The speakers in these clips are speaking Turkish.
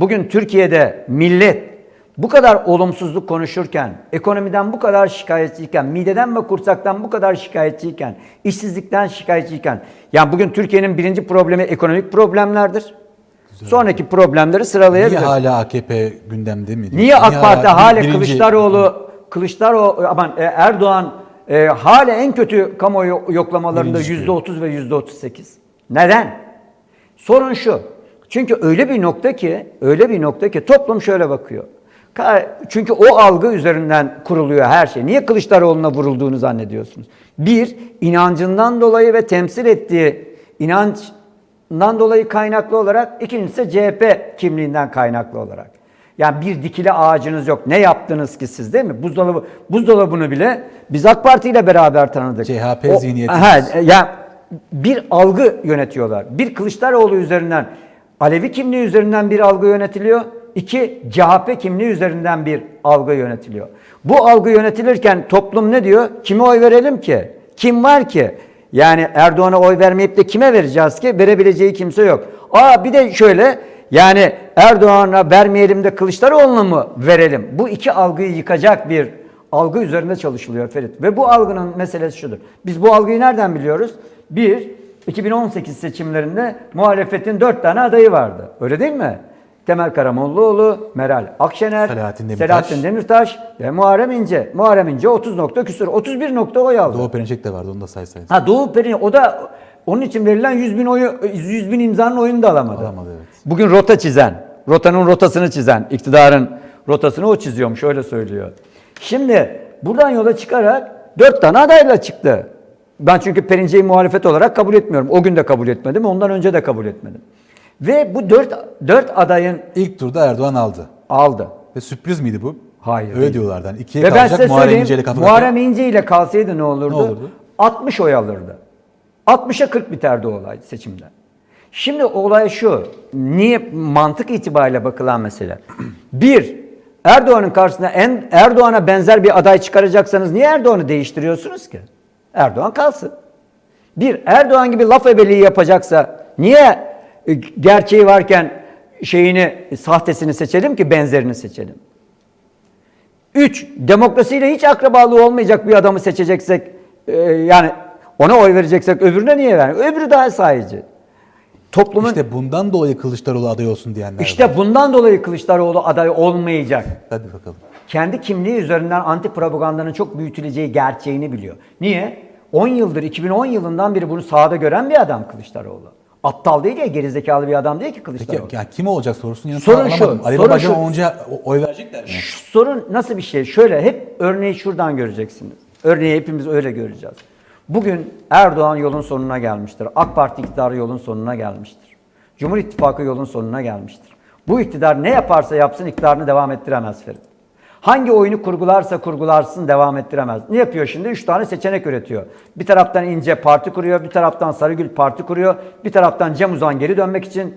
Bugün Türkiye'de millet bu kadar olumsuzluk konuşurken, ekonomiden bu kadar şikayetçiyken, mideden ve kursaktan bu kadar şikayetçiyken, işsizlikten şikayetçiyken, yani bugün Türkiye'nin birinci problemi ekonomik problemlerdir. Sonraki problemleri Niye sıralayabiliriz. hala AKP gündemde mi? Niye AK Parti hala birinci- Kılıçdaroğlu Kılıçdaroğlu aman e, Erdoğan e, hala en kötü kamuoyu yoklamalarında yüzde otuz ve yüzde otuz sekiz. Neden? Sorun şu. Çünkü öyle bir nokta ki, öyle bir nokta ki toplum şöyle bakıyor. Çünkü o algı üzerinden kuruluyor her şey. Niye Kılıçdaroğlu'na vurulduğunu zannediyorsunuz? Bir, inancından dolayı ve temsil ettiği inançtan dolayı kaynaklı olarak, ikincisi CHP kimliğinden kaynaklı olarak. Yani bir dikili ağacınız yok. Ne yaptınız ki siz değil mi? Buzdolabı, buzdolabını bile biz AK Parti ile beraber tanıdık. CHP e, ya bir algı yönetiyorlar. Bir Kılıçdaroğlu üzerinden, Alevi kimliği üzerinden bir algı yönetiliyor. İki CHP kimliği üzerinden bir algı yönetiliyor. Bu algı yönetilirken toplum ne diyor? Kime oy verelim ki? Kim var ki? Yani Erdoğan'a oy vermeyip de kime vereceğiz ki? Verebileceği kimse yok. Aa bir de şöyle yani Erdoğan'a vermeyelim de Kılıçdaroğlu'na mı verelim? Bu iki algıyı yıkacak bir algı üzerinde çalışılıyor Ferit. Ve bu algının meselesi şudur. Biz bu algıyı nereden biliyoruz? Bir, 2018 seçimlerinde muhalefetin dört tane adayı vardı. Öyle değil mi? Temel Karamollaoğlu, Meral Akşener, Selahattin Demirtaş. Selahattin Demirtaş ve Muharrem İnce. Muharrem İnce 30 nokta küsur, 31 nokta oy aldı. Doğu Perinçek de vardı onu da saysaydın. Ha Doğu Peri o da onun için verilen 100 bin oyu 100 bin imzanın oyunu da alamadı. Alamadı, evet. Bugün rota çizen, rotanın rotasını çizen, iktidarın rotasını o çiziyormuş öyle söylüyor. Şimdi buradan yola çıkarak dört tane adayla çıktı. Ben çünkü Perince'yi muhalefet olarak kabul etmiyorum. O gün de kabul etmedim, ondan önce de kabul etmedim. Ve bu dört, dört adayın İlk turda Erdoğan aldı. aldı. Ve sürpriz miydi bu? Hayır, Öyle değil. diyorlardı. Hani ikiye Ve ben kalacak size Muharrem İnce ile kafa Muharrem İnce ile kalsaydı ne olurdu? Ne olurdu? 60 oy alırdı. 60'a 40 biterdi o olay seçimde. Şimdi olay şu, niye mantık itibariyle bakılan mesele. Bir, Erdoğan'ın karşısına en Erdoğan'a benzer bir aday çıkaracaksanız niye Erdoğan'ı değiştiriyorsunuz ki? Erdoğan kalsın. Bir, Erdoğan gibi laf ebeliği yapacaksa niye e, gerçeği varken şeyini, sahtesini seçelim ki benzerini seçelim? Üç, demokrasiyle hiç akrabalığı olmayacak bir adamı seçeceksek, e, yani ona oy vereceksek öbürüne niye ver? Öbürü daha sahici. Toplumun işte, İşte bundan dolayı Kılıçdaroğlu aday olsun diyenler var. bundan dolayı Kılıçdaroğlu aday olmayacak. Hadi bakalım. Kendi kimliği üzerinden anti propagandanın çok büyütüleceği gerçeğini biliyor. Niye? 10 yıldır, 2010 yılından beri bunu sahada gören bir adam Kılıçdaroğlu. Aptal değil ya, gerizekalı bir adam değil ki Kılıçdaroğlu. Peki ya kim olacak sorusunu yanıtını Sorun şu, alamadım. Ali sorun Babacan şu. olunca o- oy verecekler mi? Sorun nasıl bir şey? Şöyle hep örneği şuradan göreceksiniz. Örneği hepimiz öyle göreceğiz. Bugün Erdoğan yolun sonuna gelmiştir. AK Parti iktidarı yolun sonuna gelmiştir. Cumhur İttifakı yolun sonuna gelmiştir. Bu iktidar ne yaparsa yapsın iktidarını devam ettiremez Ferit. Hangi oyunu kurgularsa kurgularsın devam ettiremez. Ne yapıyor şimdi? Üç tane seçenek üretiyor. Bir taraftan İnce parti kuruyor, bir taraftan Sarıgül parti kuruyor, bir taraftan Cem Uzan geri dönmek için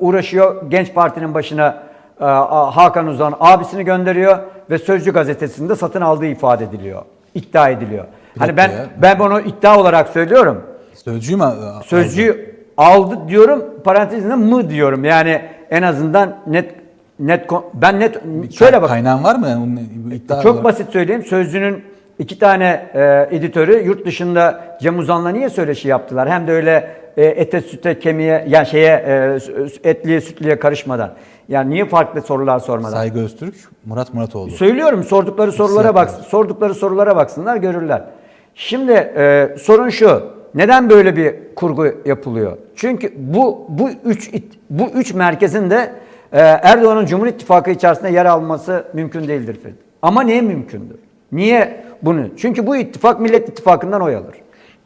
uğraşıyor. Genç Parti'nin başına e, Hakan Uzan abisini gönderiyor ve Sözcü gazetesinde satın aldığı ifade ediliyor. iddia ediliyor. Bir hani ben ya. ben bunu iddia olarak söylüyorum. Sözcüyü mü? Sözcüğü aldı diyorum, parantezinde mı diyorum. Yani en azından net net ben net şöyle bak. Kaynağın var mı? İddia Çok olarak- basit söyleyeyim. Sözcünün iki tane e, editörü yurt dışında Cem Uzan'la niye söyleşi yaptılar? Hem de öyle e, ete, süte, kemiğe, yani şeye e, etliye, sütlüye karışmadan. Yani niye farklı sorular sormadan? Saygı Öztürk, Murat Muratoğlu. Söylüyorum sordukları sorulara bak, sordukları sorulara baksınlar görürler. Şimdi e, sorun şu. Neden böyle bir kurgu yapılıyor? Çünkü bu bu üç bu üç merkezin de Erdoğan'ın Cumhur İttifakı içerisinde yer alması mümkün değildir Ferit. Ama niye mümkündür? Niye bunu? Çünkü bu ittifak Millet İttifakı'ndan oy alır.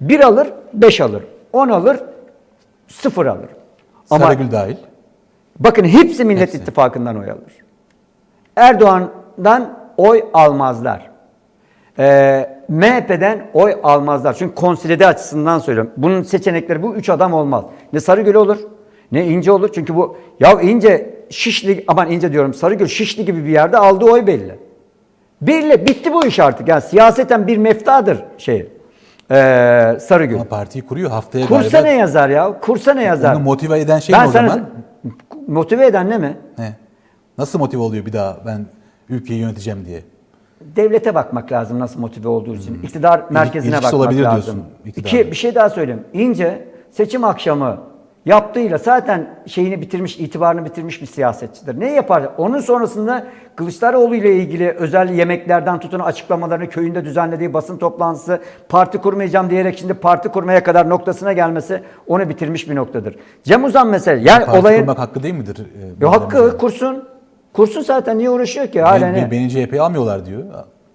Bir alır, beş alır. On alır, sıfır alır. Ama Sarıgül dahil. Bakın hepsi Millet Hepsi. İttifakı'ndan oy alır. Erdoğan'dan oy almazlar. Ee, MHP'den oy almazlar. Çünkü konsolide açısından söylüyorum. Bunun seçenekleri bu üç adam olmaz. Ne Sarıgül olur, ne İnce olur. Çünkü bu ya İnce Şişli, aman İnce diyorum Sarıgül Şişli gibi bir yerde aldığı oy belli. Belli, bitti bu iş artık. Yani siyaseten bir meftadır şey. Ee, Sarıgül. Ama partiyi kuruyor haftaya Kursa galiba. ne yazar ya? Kursa ne yazar? Onu motive eden şey ben mi o sana zaman? motive eden ne mi? Ne? Nasıl motive oluyor bir daha ben ülkeyi yöneteceğim diye? Devlete bakmak lazım nasıl motive olduğu için. İktidar merkezine ilişkisi bakmak olabilir lazım. diyorsun. İki bir şey daha söyleyeyim. İnce seçim akşamı yaptığıyla zaten şeyini bitirmiş, itibarını bitirmiş bir siyasetçidir. Ne yapar? Onun sonrasında Kılıçdaroğlu ile ilgili özel yemeklerden tutun açıklamalarını köyünde düzenlediği basın toplantısı, parti kurmayacağım diyerek şimdi parti kurmaya kadar noktasına gelmesi onu bitirmiş bir noktadır. Cem Uzan mesela yani Parti olayın kurmak hakkı değil midir? e, hakkı İnce'nin? kursun. Kursun zaten niye uğraşıyor ki? Hala beni, beni CHP'ye almıyorlar diyor.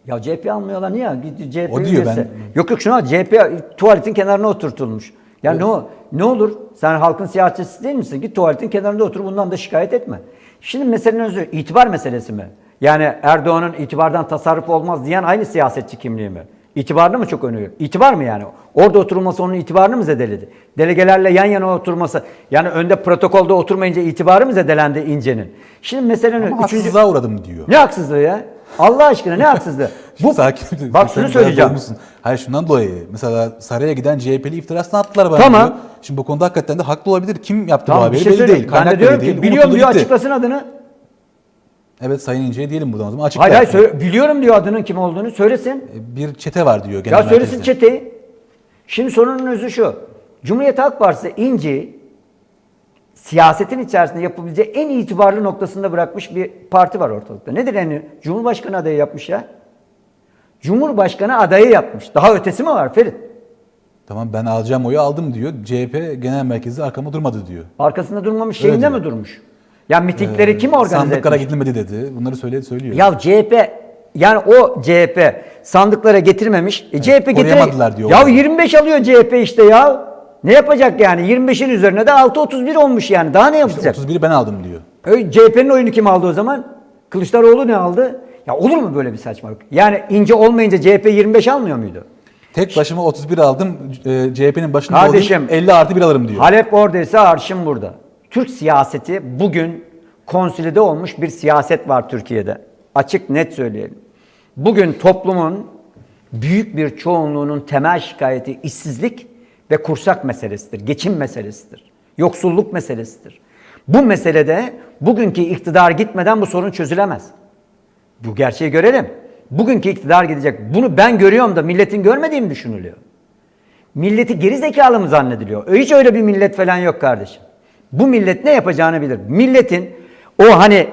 Ya CHP almıyorlar niye? CHP O diyor, ben- Yok yok şuna CHP tuvaletin kenarına oturtulmuş. Ya ne o? Ne olur? Sen halkın siyasetçisi değil misin? Git tuvaletin kenarında otur bundan da şikayet etme. Şimdi meselenin özü itibar meselesi mi? Yani Erdoğan'ın itibardan tasarruf olmaz diyen aynı siyasetçi kimliği mi? İtibarını mı çok öneriyor? İtibar mı yani? Orada oturulması onun itibarını mı zedeledi? Delegelerle yan yana oturması, yani önde protokolde oturmayınca itibarı mı zedelendi İnce'nin? Şimdi meselenin Ama üçüncü... haksızlığa uğradım diyor. Ne haksızlığı ya? Allah aşkına ne haksızlığı? Bu sakin. Bak şunu söyleyeceğim. dolmuşsun. Hayır şundan dolayı. Mesela saraya giden CHP'li iftirasını attılar bana Tamam. diyor. Şimdi bu konuda hakikaten de haklı olabilir. Kim yaptı bu Tamam bir haberi şey belli söyleyeyim. değil. Ben de Kaynak diyorum belli ki değil. biliyorum Unutuldu diyor gitti. açıklasın adını. Evet Sayın İnce'ye diyelim buradan o zaman açıkla. Hayır hayır söyle, biliyorum diyor adının kim olduğunu söylesin. Bir çete var diyor genel Ya söylesin merkezde. çeteyi. Şimdi sorunun özü şu. Cumhuriyet Halk Partisi İnci siyasetin içerisinde yapabileceği en itibarlı noktasında bırakmış bir parti var ortalıkta. Nedir en Cumhurbaşkanı adayı yapmış ya. Cumhurbaşkanı adayı yapmış. Daha ötesi mi var Ferit? Tamam ben alacağım oyu aldım diyor. CHP genel merkezi arkama durmadı diyor. Arkasında durmamış Öyle şeyinde diyor. mi durmuş? Ya mitingleri kim organize Sandıklara etmiş? gidilmedi dedi. Bunları söyledi söylüyor. Ya CHP yani o CHP sandıklara getirmemiş. E CHP getire... koruyamadılar diyor Ya orada. 25 alıyor CHP işte ya. Ne yapacak yani? 25'in üzerine de 6.31 olmuş yani. Daha ne yapacak? 31'i ben aldım diyor. E, CHP'nin oyunu kim aldı o zaman? Kılıçdaroğlu ne aldı? Ya olur mu böyle bir saçmalık? Yani ince olmayınca CHP 25 almıyor muydu? Tek başıma 31 aldım. E, CHP'nin başında Kardeşim, olayım 50 artı 1 alırım diyor. Halep oradaysa arşın burada. Türk siyaseti bugün konsolide olmuş bir siyaset var Türkiye'de. Açık net söyleyelim. Bugün toplumun büyük bir çoğunluğunun temel şikayeti işsizlik ve kursak meselesidir. Geçim meselesidir. Yoksulluk meselesidir. Bu meselede bugünkü iktidar gitmeden bu sorun çözülemez. Bu gerçeği görelim. Bugünkü iktidar gidecek. Bunu ben görüyorum da milletin görmediği mi düşünülüyor? Milleti geri zekalı mı zannediliyor? Hiç öyle bir millet falan yok kardeşim. Bu millet ne yapacağını bilir. Milletin o hani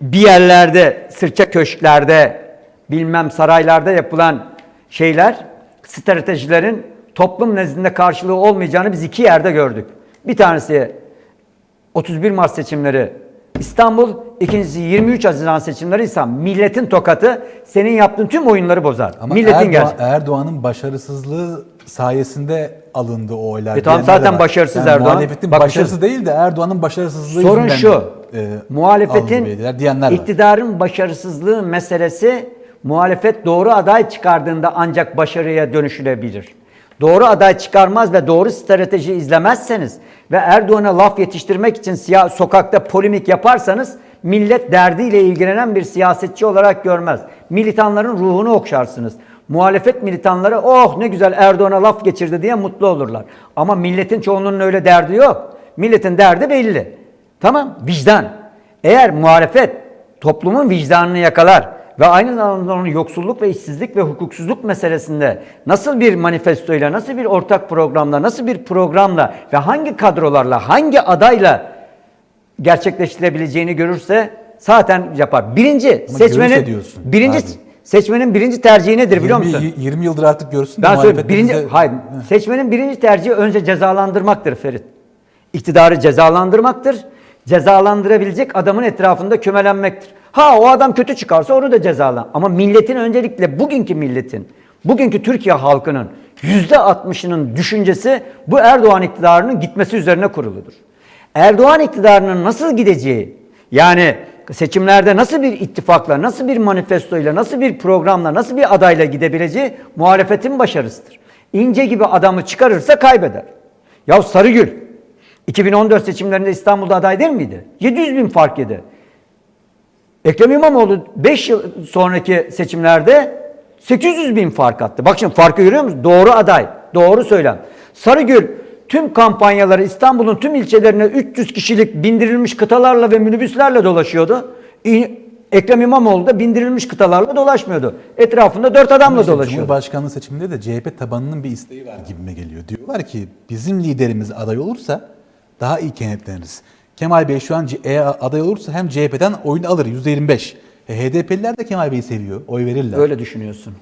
bir yerlerde, sırça köşklerde, bilmem saraylarda yapılan şeyler, stratejilerin toplum nezdinde karşılığı olmayacağını biz iki yerde gördük. Bir tanesi 31 Mart seçimleri İstanbul, ikincisi 23 Haziran seçimleri ise milletin tokatı senin yaptığın tüm oyunları bozar. Ama milletin Erdoğan, gerçeği. Erdoğan'ın başarısızlığı sayesinde alındı o oylar. E tamam, zaten başarısız Erdoğan. Muhalefetin Bakın başarısız değil de Erdoğan'ın başarısızlığı Sorun şu. e, muhalefetin diyenler var. iktidarın başarısızlığı meselesi muhalefet doğru aday çıkardığında ancak başarıya dönüşülebilir. Doğru aday çıkarmaz ve doğru strateji izlemezseniz ve Erdoğan'a laf yetiştirmek için siya- sokakta polemik yaparsanız millet derdiyle ilgilenen bir siyasetçi olarak görmez. Militanların ruhunu okşarsınız. Muhalefet militanları oh ne güzel Erdoğan'a laf geçirdi diye mutlu olurlar. Ama milletin çoğunluğunun öyle derdi yok. Milletin derdi belli. Tamam vicdan. Eğer muhalefet toplumun vicdanını yakalar ve aynı zamanda onun yoksulluk ve işsizlik ve hukuksuzluk meselesinde nasıl bir manifestoyla, nasıl bir ortak programla, nasıl bir programla ve hangi kadrolarla, hangi adayla gerçekleştirebileceğini görürse zaten yapar. Birinci Ama seçmenin birinci abi. seçmenin birinci tercihi nedir biliyor 20, musun? 20 yıldır artık görsün Ben söyleyeyim. Birinci, bize- hayır, seçmenin birinci tercihi önce cezalandırmaktır Ferit. İktidarı cezalandırmaktır. Cezalandırabilecek adamın etrafında kümelenmektir. Ha o adam kötü çıkarsa onu da cezalan. Ama milletin öncelikle bugünkü milletin, bugünkü Türkiye halkının yüzde altmışının düşüncesi bu Erdoğan iktidarının gitmesi üzerine kuruludur. Erdoğan iktidarının nasıl gideceği, yani seçimlerde nasıl bir ittifakla, nasıl bir manifestoyla, nasıl bir programla, nasıl bir adayla gidebileceği muhalefetin başarısıdır. İnce gibi adamı çıkarırsa kaybeder. Ya Sarıgül 2014 seçimlerinde İstanbul'da aday değil miydi? 700 bin fark yedi. Ekrem İmamoğlu 5 yıl sonraki seçimlerde 800 bin fark attı. Bak şimdi farkı görüyor musun? Doğru aday. Doğru söylem. Sarıgül tüm kampanyaları İstanbul'un tüm ilçelerine 300 kişilik bindirilmiş kıtalarla ve minibüslerle dolaşıyordu. Ekrem İmamoğlu da bindirilmiş kıtalarla dolaşmıyordu. Etrafında dört adamla İşte dolaşıyordu. Cumhurbaşkanlığı seçiminde de CHP tabanının bir isteği var gibime geliyor. Diyorlar ki bizim liderimiz aday olursa daha iyi kenetleniriz. Kemal Bey şu an aday olursa hem CHP'den oyunu alır %25. E, HDP'liler de Kemal Bey'i seviyor. Oy verirler. Öyle düşünüyorsun.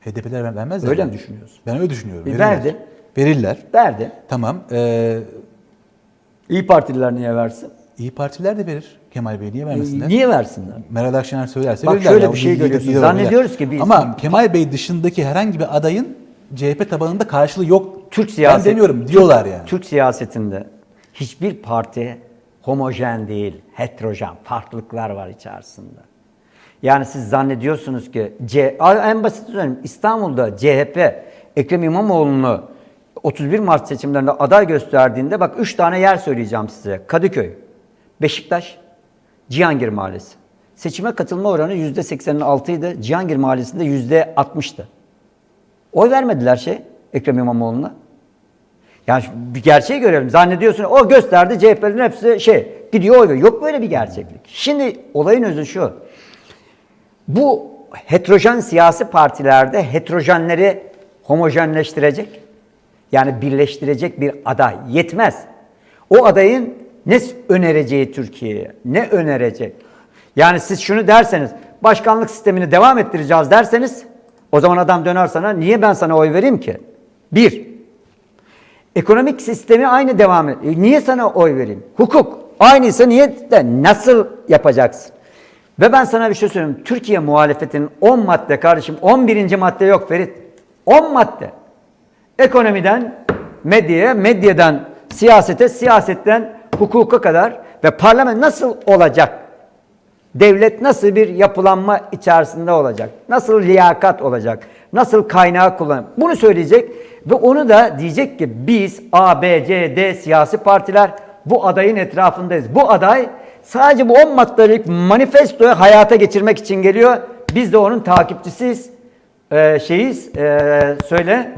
HDP'liler ver- vermezler. Öyle mi? düşünüyorsun? Ben öyle düşünüyorum. E, Verirler. verdi. Verirler. Verdi. Tamam. Ee, İyi Partililer niye versin? İyi Partiler de verir. Kemal Bey niye vermesinler? E, Niye versinler? Meral Akşener söylerse Bak verirler şöyle ya, bir şey görüyorsun. Zannediyoruz ki biz- Ama Kemal Bey dışındaki herhangi bir adayın CHP tabanında karşılığı yok. Türk siyaseti Ben demiyorum diyorlar yani. Türk siyasetinde hiçbir parti homojen değil, heterojen, farklılıklar var içerisinde. Yani siz zannediyorsunuz ki C, en basit söyleyeyim İstanbul'da CHP Ekrem İmamoğlu'nu 31 Mart seçimlerinde aday gösterdiğinde bak 3 tane yer söyleyeceğim size. Kadıköy, Beşiktaş, Cihangir Mahallesi. Seçime katılma oranı %86 idi. Cihangir Mahallesi'nde %60'tı. Oy vermediler şey Ekrem İmamoğlu'na. Yani bir gerçeği görelim. Zannediyorsun o gösterdi CHP'lerin hepsi şey gidiyor oy. Yok böyle bir gerçeklik. Şimdi olayın özü şu. Bu heterojen siyasi partilerde heterojenleri homojenleştirecek yani birleştirecek bir aday yetmez. O adayın ne önereceği Türkiye'ye, ne önerecek? Yani siz şunu derseniz, başkanlık sistemini devam ettireceğiz derseniz, o zaman adam döner sana, niye ben sana oy vereyim ki? Bir, ekonomik sistemi aynı devam et. E, niye sana oy vereyim? Hukuk aynıysa niye de nasıl yapacaksın? Ve ben sana bir şey söyleyeyim. Türkiye muhalefetinin 10 madde kardeşim 11. madde yok Ferit. 10 madde. Ekonomiden medyaya, medyadan siyasete, siyasetten hukuka kadar ve parlament nasıl olacak? Devlet nasıl bir yapılanma içerisinde olacak? Nasıl liyakat olacak? Nasıl kaynağı kullan? Bunu söyleyecek ve onu da diyecek ki biz A, B, C, D siyasi partiler bu adayın etrafındayız. Bu aday sadece bu 10 maddelik manifestoyu hayata geçirmek için geliyor. Biz de onun takipçisiyiz. Ee, şeyiz, ee, söyle.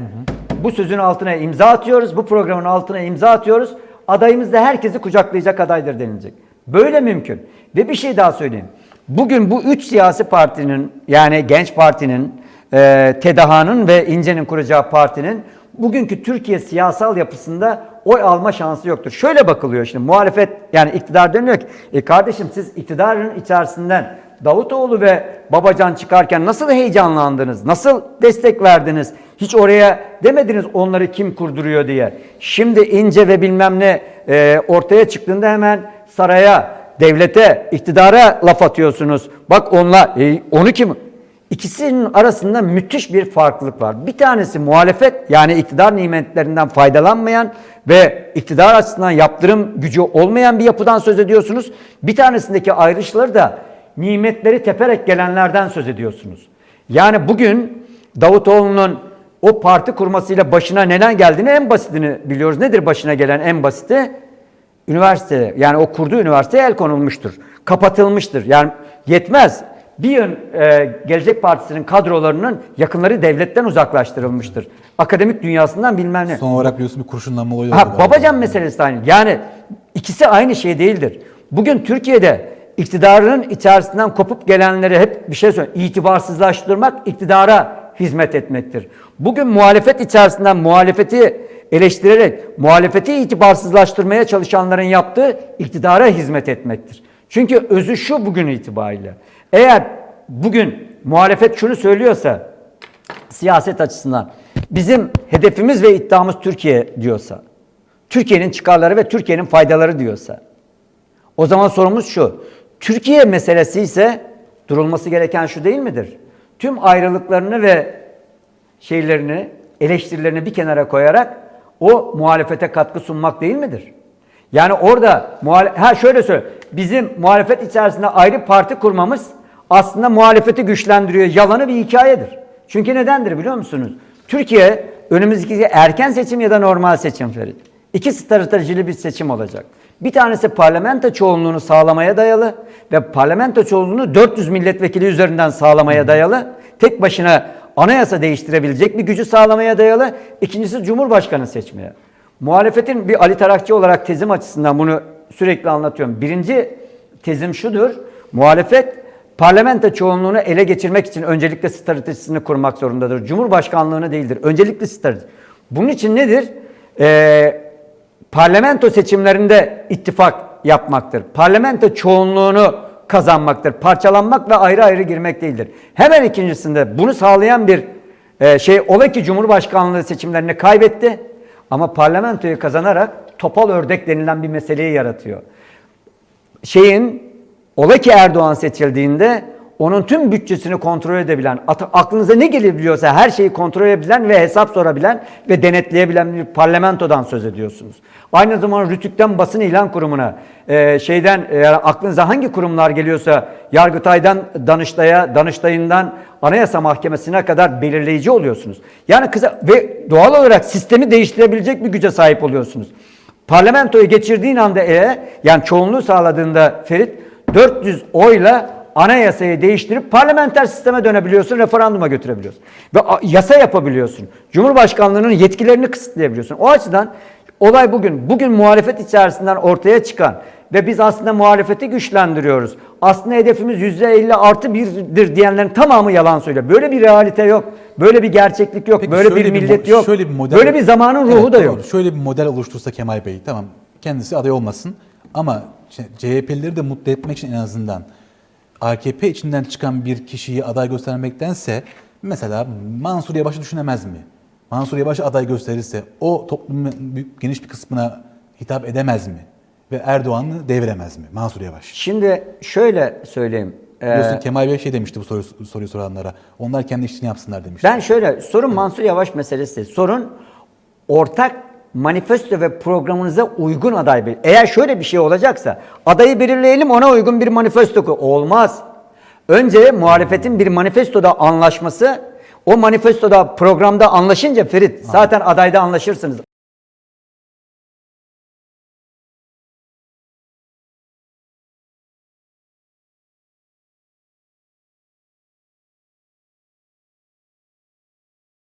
Bu sözün altına imza atıyoruz. Bu programın altına imza atıyoruz. Adayımız da herkesi kucaklayacak adaydır denilecek. Böyle mümkün. Ve bir şey daha söyleyeyim. Bugün bu üç siyasi partinin yani Genç Parti'nin, e, TEDAH'nın ve İnce'nin kuracağı partinin bugünkü Türkiye siyasal yapısında oy alma şansı yoktur. Şöyle bakılıyor şimdi muhalefet yani iktidar deniyor ki e kardeşim siz iktidarın içerisinden Davutoğlu ve Babacan çıkarken nasıl heyecanlandınız? Nasıl destek verdiniz? Hiç oraya demediniz onları kim kurduruyor diye. Şimdi ince ve bilmem ne e, ortaya çıktığında hemen saraya, devlete, iktidara laf atıyorsunuz. Bak onlar, e, onu kim? İkisinin arasında müthiş bir farklılık var. Bir tanesi muhalefet yani iktidar nimetlerinden faydalanmayan ve iktidar açısından yaptırım gücü olmayan bir yapıdan söz ediyorsunuz. Bir tanesindeki ayrışları da nimetleri teperek gelenlerden söz ediyorsunuz. Yani bugün Davutoğlu'nun o parti kurmasıyla başına neler geldiğini en basitini biliyoruz. Nedir başına gelen en basiti? Üniversite yani o kurduğu üniversiteye el konulmuştur. Kapatılmıştır. Yani yetmez. Bir yön e, Gelecek Partisi'nin kadrolarının yakınları devletten uzaklaştırılmıştır. Akademik dünyasından bilmem ne. Son olarak biliyorsun bir kurşunlanma olayı Ha, oldu. Babacan meselesi de aynı. Yani ikisi aynı şey değildir. Bugün Türkiye'de iktidarın içerisinden kopup gelenleri hep bir şey söylüyor. İtibarsızlaştırmak iktidara hizmet etmektir. Bugün muhalefet içerisinden muhalefeti eleştirerek muhalefeti itibarsızlaştırmaya çalışanların yaptığı iktidara hizmet etmektir. Çünkü özü şu bugün itibariyle. Eğer bugün muhalefet şunu söylüyorsa siyaset açısından bizim hedefimiz ve iddiamız Türkiye diyorsa, Türkiye'nin çıkarları ve Türkiye'nin faydaları diyorsa, o zaman sorumuz şu. Türkiye meselesi ise durulması gereken şu değil midir? Tüm ayrılıklarını ve şeylerini, eleştirilerini bir kenara koyarak o muhalefete katkı sunmak değil midir? Yani orada muhale ha şöyle söyle. Bizim muhalefet içerisinde ayrı parti kurmamız aslında muhalefeti güçlendiriyor. Yalanı bir hikayedir. Çünkü nedendir biliyor musunuz? Türkiye önümüzdeki erken seçim ya da normal seçim Ferit. İki stratejili bir seçim olacak. Bir tanesi parlamento çoğunluğunu sağlamaya dayalı ve parlamento çoğunluğunu 400 milletvekili üzerinden sağlamaya dayalı. Tek başına anayasa değiştirebilecek bir gücü sağlamaya dayalı. İkincisi Cumhurbaşkanı seçmeye. Muhalefetin bir Ali Tarakçı olarak tezim açısından bunu sürekli anlatıyorum. Birinci tezim şudur. Muhalefet parlamento çoğunluğunu ele geçirmek için öncelikle stratejisini kurmak zorundadır. Cumhurbaşkanlığını değildir. Öncelikli strateji. Bunun için nedir? Ee, parlamento seçimlerinde ittifak yapmaktır. Parlamento çoğunluğunu kazanmaktır. Parçalanmak ve ayrı ayrı girmek değildir. Hemen ikincisinde bunu sağlayan bir e, şey ola ki Cumhurbaşkanlığı seçimlerini kaybetti ama parlamentoyu kazanarak topal ördek denilen bir meseleyi yaratıyor şeyin ola ki Erdoğan seçildiğinde onun tüm bütçesini kontrol edebilen, aklınıza ne gelebiliyorsa her şeyi kontrol edebilen ve hesap sorabilen ve denetleyebilen bir parlamentodan söz ediyorsunuz. Aynı zamanda Rütük'ten basın ilan kurumuna, e, şeyden e, aklınıza hangi kurumlar geliyorsa Yargıtay'dan Danıştay'a, Danıştay'ından Anayasa Mahkemesi'ne kadar belirleyici oluyorsunuz. Yani kısa ve doğal olarak sistemi değiştirebilecek bir güce sahip oluyorsunuz. Parlamentoyu geçirdiğin anda eğer yani çoğunluğu sağladığında Ferit 400 oyla anayasayı değiştirip parlamenter sisteme dönebiliyorsun, referanduma götürebiliyorsun. Ve yasa yapabiliyorsun. Cumhurbaşkanlığının yetkilerini kısıtlayabiliyorsun. O açıdan olay bugün. Bugün muhalefet içerisinden ortaya çıkan ve biz aslında muhalefeti güçlendiriyoruz. Aslında hedefimiz %50 artı birdir diyenlerin tamamı yalan söylüyor. Böyle bir realite yok. Böyle bir gerçeklik yok. Peki böyle bir bir millet mo- yok. şöyle bir model- böyle bir zamanın ruhu Evet, da doğru. yok. Şöyle bir model oluştursa Kemal Bey tamam kendisi aday olmasın ama CHP'lileri de mutlu etmek için en azından AKP içinden çıkan bir kişiyi aday göstermektense mesela Mansur Yavaş'ı düşünemez mi? Mansur Yavaş aday gösterirse o toplumun büyük- geniş bir kısmına hitap edemez mi? Ve Erdoğan'ı deviremez mi Mansur Yavaş? Şimdi şöyle söyleyeyim. Ee, Biliyorsun Kemal Bey şey demişti bu soru, soruyu soranlara. Onlar kendi işini yapsınlar demişti. ben şöyle sorun Mansur Yavaş meselesi. Sorun ortak manifesto ve programınıza uygun aday belirleyin. Eğer şöyle bir şey olacaksa adayı belirleyelim ona uygun bir manifesto koy. Olmaz. Önce muhalefetin bir manifestoda anlaşması o manifestoda programda anlaşınca Ferit zaten adayda anlaşırsınız.